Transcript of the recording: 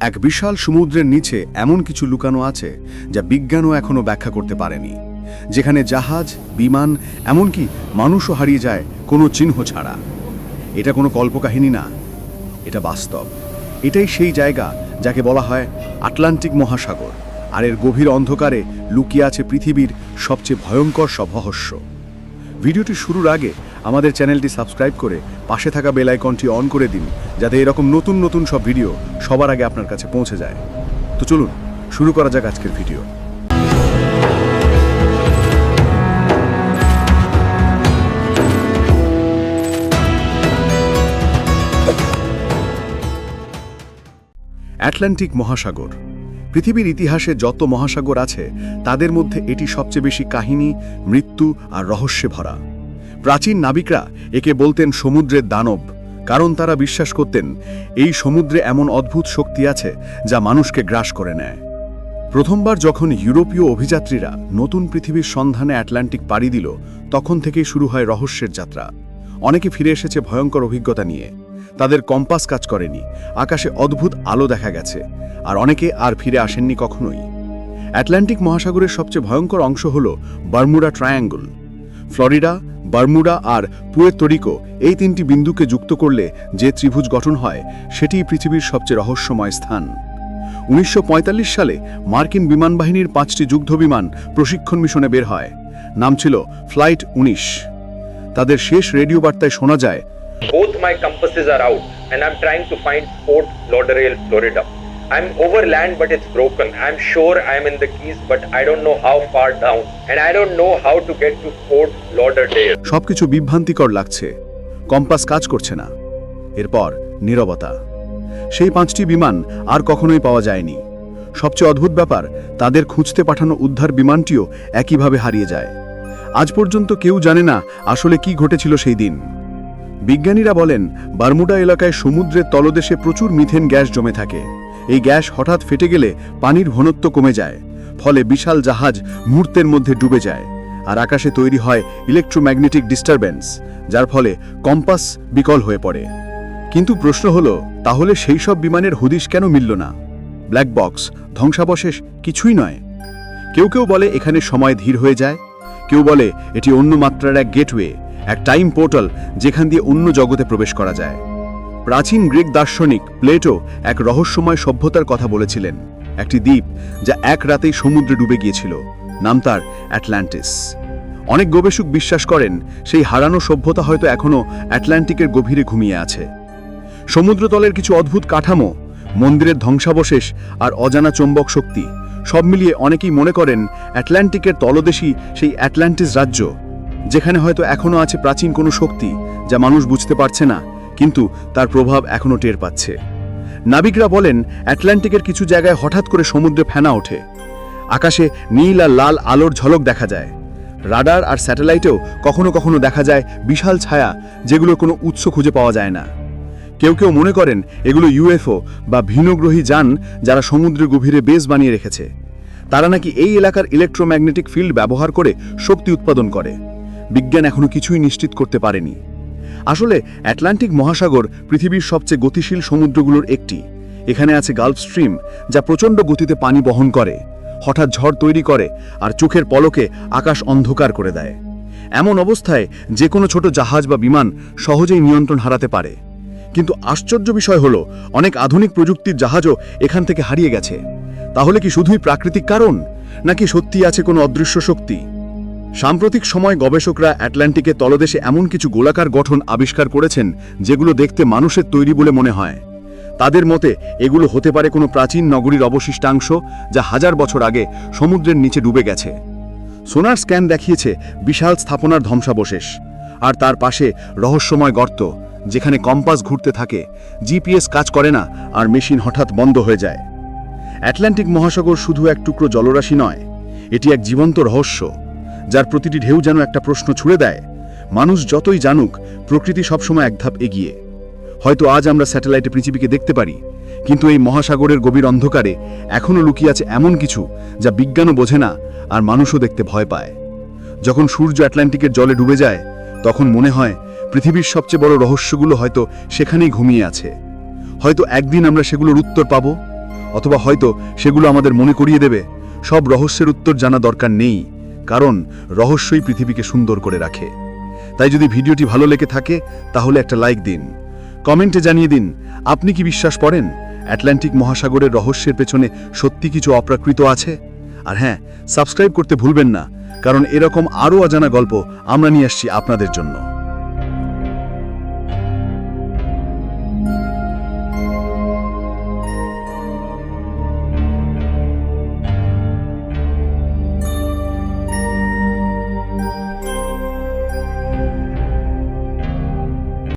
এক বিশাল সমুদ্রের নিচে এমন কিছু লুকানো আছে যা বিজ্ঞানও এখনও ব্যাখ্যা করতে পারেনি। যেখানে জাহাজ, বিমান, এমনকি মানুষও হারিয়ে যায় কোনো চিহ্ন ছাড়া। এটা কোনো কল্পকাহিনী না, এটা বাস্তব। এটাই সেই জায়গা যাকে বলা হয় আটলান্টিক মহাসাগর, আর এর গভীর অন্ধকারে লুকিয়ে আছে পৃথিবীর সবচেয়ে ভয়ঙ্কর সব রহস্য। ভিডিওটি শুরুর আগে আমাদের চ্যানেলটি সাবস্ক্রাইব করে পাশে থাকা বেল আইকনটি অন করে দিন, যাতে এরকম নতুন নতুন সব ভিডিও সবার আগে আপনার কাছে পৌঁছে যায়। তো চলুন, শুরু করা যাক আজকের ভিডিও। অ্যাটলান্টিক মহাসাগর। পৃথিবীর ইতিহাসে যত মহাসাগর আছে, তাদের মধ্যে এটি সবচেয়ে বেশি কাহিনী, মৃত্যু আর রহস্যে ভরা। প্রাচীন নাবিকরা একে বলতেন সমুদ্রের দানব, কারণ তারা বিশ্বাস করতেন এই সমুদ্রে এমন অদ্ভুত শক্তি আছে যা মানুষকে গ্রাস করে নেয়। প্রথমবার যখন ইউরোপীয় অভিযাত্রীরা নতুন পৃথিবীর সন্ধানে আটলান্টিক পাড়ি দিল, তখন থেকেই শুরু হয় রহস্যের যাত্রা। অনেকে ফিরে এসেছে ভয়ঙ্কর অভিজ্ঞতা নিয়ে। তাদের কম্পাস কাজ করেনি, আকাশে অদ্ভুত আলো দেখা গেছে, আর অনেকে আর ফিরে আসেননি কখনোই। অ্যাটলান্টিক মহাসাগরের সবচেয়ে ভয়ঙ্কর অংশ হল বার্মুডা ট্রায়াঙ্গল। ফ্লোরিডা বার্মুডা আর পুয়ের্তোরিকো এই তিনটি বিন্দুকে যুক্ত করলে যে ত্রিভুজ গঠন হয় সেটিই পৃথিবীর সবচেয়ে রহস্যময় স্থান। উনিশশো পঁয়তাল্লিশ সালে মার্কিন বিমান বাহিনীর পাঁচটি যুদ্ধ বিমান প্রশিক্ষণ মিশনে বের হয়। নাম ছিল ফ্লাইট উনিশ। তাদের শেষ রেডিও বার্তায় শোনা যায় Both my compasses are out, and I'm trying to find Fort Lauderdale, Florida. I'm over land, but it's broken. I'm sure I'm in the Keys, but I don't know how far down, and I don't know how to get to Fort Lauderdale. সবকিছু বিভ্রান্তিকর লাগছে। Compass কাজ করছে না। এরপর নীরবতা। সেই পাঁচটি বিমান আর কখনোই পাওয়া যায়নি। সবচেয়ে অদ্ভুত ব্যাপার তাদের খুঁজতে পাঠানো উদ্ধার বিমানটিও একইভাবে হারিয়ে যায়। আজ পর্যন্ত কেউ জানে না আসলে কি ঘটেছিল সেই দিন। বিজ্ঞানীরা বলেন বারমুডা এলাকায় সমুদ্রের তলদেশে প্রচুর মিথেন গ্যাস জমে থাকে। এই গ্যাস হঠাৎ ফেটে গেলে পানির ঘনত্ব কমে যায়, ফলে বিশাল জাহাজ মুহূর্তের মধ্যে ডুবে যায় আর আকাশে তৈরি হয় ইলেকট্রোম্যাগনেটিক ডিস্টারবেন্স যার ফলে কম্পাস বিকল হয়ে পড়ে। কিন্তু প্রশ্ন হলো, তাহলে সেই সব বিমানের হুদিশ কেন মিলল না? ব্ল্যাক বক্স, ধ্বংসাবশেষ কিছুই নয়। কেউ কেউ বলে এখানে সময় ধীর হয়ে যায়, কেউ বলে এটি অন্য মাত্রার এক গেটওয়ে, এক টাইম পোর্টাল যেখান দিয়ে অন্য জগতে প্রবেশ করা যায়। প্রাচীন গ্রিক দার্শনিক প্লেটো এক রহস্যময় সভ্যতার কথা বলেছিলেন, একটি দ্বীপ যা এক রাতেই সমুদ্রে ডুবে গিয়েছিল, নাম তার অ্যাটলান্টিস। অনেক গবেষক বিশ্বাস করেন, সেই হারানো সভ্যতা হয়তো এখনও অ্যাটলান্টিকের গভীরে ঘুমিয়ে আছে। সমুদ্রতলের কিছু অদ্ভুত কাঠামো, মন্দিরের ধ্বংসাবশেষ আর অজানা চৌম্বক শক্তি, সব মিলিয়ে অনেকেই মনে করেন অ্যাটলান্টিকের তলদেশই সেই অ্যাটলান্টিস রাজ্য, যেখানে হয়তো এখনও আছে প্রাচীন কোনো শক্তি যা মানুষ বুঝতে পারছে না কিন্তু তার প্রভাব এখনও টের পাচ্ছে। নাবিকরা বলেন, অ্যাটলান্টিকের কিছু জায়গায় হঠাৎ করে সমুদ্রে ফেনা ওঠে। আকাশে নীল আর লাল আলোর ঝলক দেখা যায়। রাডার আর স্যাটেলাইটেও কখনো কখনো দেখা যায় বিশাল ছায়া যেগুলোর কোনো উৎস খুঁজে পাওয়া যায় না। কেউ কেউ মনে করেন, এগুলো ইউএফও বা ভিনগ্রহী যান যারা সমুদ্রের গভীরে বেস বানিয়ে রেখেছে। তারা নাকি এই এলাকার ইলেকট্রোম্যাগনেটিক ফিল্ড ব্যবহার করে শক্তি উৎপাদন করে। বিজ্ঞান এখনও কিছুই নিশ্চিত করতে পারেনি। আসলে অ্যাটলান্টিক মহাসাগর পৃথিবীর সবচেয়ে গতিশীল সমুদ্রগুলোর একটি। এখানে আছে গালফ স্ট্রিম, যা প্রচণ্ড গতিতে পানি বহন করে, হঠাৎ ঝড় তৈরি করে আর চোখের পলকে আকাশ অন্ধকার করে দেয়। এমন অবস্থায় যে কোনো ছোট জাহাজ বা বিমান সহজেই নিয়ন্ত্রণ হারাতে পারে। কিন্তু আশ্চর্য বিষয় হলো, অনেক আধুনিক প্রযুক্তির জাহাজও এখান থেকে হারিয়ে গেছে। তাহলে কি শুধুই প্রাকৃতিক কারণ? নাকি সত্যি আছে কোনো অদৃশ্য শক্তি? সাম্প্রতিক সময় গবেষকরা অ্যাটলান্টিকে তলদেশে এমন কিছু গোলাকার গঠন আবিষ্কার করেছেন, যেগুলো দেখতে মানুষের তৈরি বলে মনে হয়। তাদের মতে, এগুলো হতে পারে কোনো প্রাচীন নগরীর অবশিষ্টাংশ, যা হাজার বছর আগে সমুদ্রের নিচে ডুবে গেছে। সোনার স্ক্যান দেখিয়েছে বিশাল স্থাপনার ধ্বংসাবশেষ, আর তার পাশে রহস্যময় গর্ত, যেখানে কম্পাস ঘুরতে থাকে, জিপিএস কাজ করে না, আর মেশিন হঠাৎ বন্ধ হয়ে যায়। অ্যাটলান্টিক মহাসাগর শুধু এক টুকরো জলরাশি নয়, এটি এক জীবন্ত রহস্য। যার প্রতিটি ঢেউ যেন একটা প্রশ্ন ছুড়ে দেয়। মানুষ যতই জানুক, প্রকৃতি সবসময় এক ধাপ এগিয়ে। হয়তো আজ আমরা স্যাটেলাইটে পৃথিবীকে দেখতে পারি, কিন্তু এই মহাসাগরের গভীর অন্ধকারে এখনও লুকিয়ে আছে এমন কিছু যা বিজ্ঞানও বোঝে না আর মানুষও দেখতে ভয় পায়। যখন সূর্য অ্যাটলান্টিকের জলে ডুবে যায়, তখন মনে হয় পৃথিবীর সবচেয়ে বড় রহস্যগুলো হয়তো সেখানেই ঘুমিয়ে আছে। হয়তো একদিন আমরা সেগুলোর উত্তর পাব, অথবা হয়তো সেগুলো আমাদের মনে করিয়ে দেবে। সব রহস্যের উত্তর জানা দরকার নেই। কারণ রহস্যই পৃথিবীকে সুন্দর করে রাখে। তাই যদি ভিডিওটি ভালো লেগে থাকে, তাহলে একটা লাইক দিন। কমেন্টে জানিয়ে দিন, আপনি কি বিশ্বাস করেন অ্যাটলান্টিক মহাসাগরের রহস্যের পেছনে সত্যি কিছু অপ্রাকৃত আছে? আর হ্যাঁ সাবস্ক্রাইব করতে ভুলবেন না, কারণ এরকম আরও অজানা গল্প আমরা নিয়ে আসছি আপনাদের জন্য।